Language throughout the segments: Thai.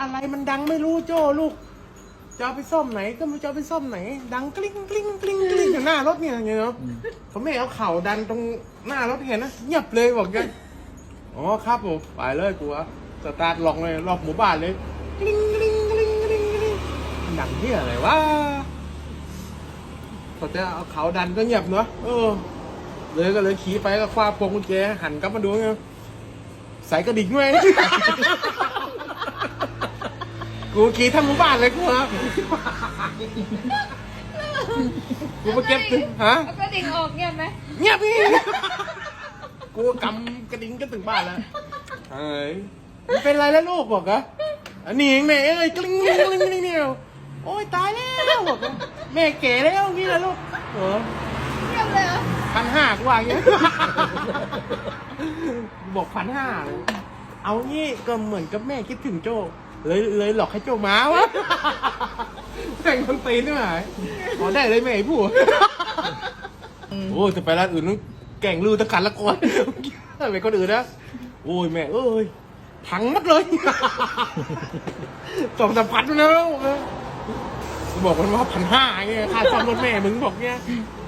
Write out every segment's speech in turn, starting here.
อะไรมันดังไม่รู้โจ้ลูกจะเอาไปซ่อมไหนก็ไม่รู้จะเอาไปซ่อมไหน ดังกลิ้งกลิ้งกลิ้งกลิ้งอยู่หน้ารถเนี่ยเนาะเขาไม่เอาเข่าดันตรงหน้ารถเห็นนะเงียบเลยบอกกันอ๋อครับผมไปเลยกูอะสตาร์ทลองเลยรอบหมู่บ้านเลยกลิ้งกลิ้งกลิ้งกลิ้งกลิ้งดังที่อะไรวะเขาจะเอาเขาดันก็เงียบเนาะเออ เลยก็เลยขี่ไปก็คว้าพวงกุญแจหันกลับมาดูไงใส่กระดิ่งด้วย กูขี่ทั้งหมู่บ้านเลยกูครับกูมาเก็บฮะเอากระดิ่งออกเงียบไหมเงียบพี่กูกำกระดิ่งก็ถึงบ้านแล้วเฮ้ยมันเป็นไรแล้วลูกบอกเหรออันนี้เองแม่เอ้ยกลิ้งกลิ้งกลิ้งกลิ้งเนี่ยโอ้ยตายแล้วบอกว่าแม่เก๋แล้วนี่แหละลูกเออเงียบเลยเหรอพันห้ากูว่าอย่างเงี้ยบอกพันห้าเอางี้ก็เหมือนกับแม่คิดถึงโจ เลยเลยหลอกให้โจมาวะแต่งคนตีนด้วยไหมอ๋อได้เลยแม่ไอ้ผู้โอ้ยจะไปร้านอื่นต้องแก่งลือตะขันละก่อนไปคนอื่นนะโอ้ยแม่เอ้ยพังหมดเลยสองสามพันแล้วนะบอกมันว่าพันห้าเงี้ยค่าซ่อมรถแม่มึงบอกเงี้ย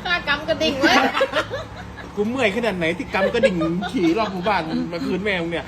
ค่ากำกระดิ่งไว้กูเมื่อยขนาดไหนที่กำกระดิ่งขี่รอบหมู่บ้านมาคืนแมวเนี่ย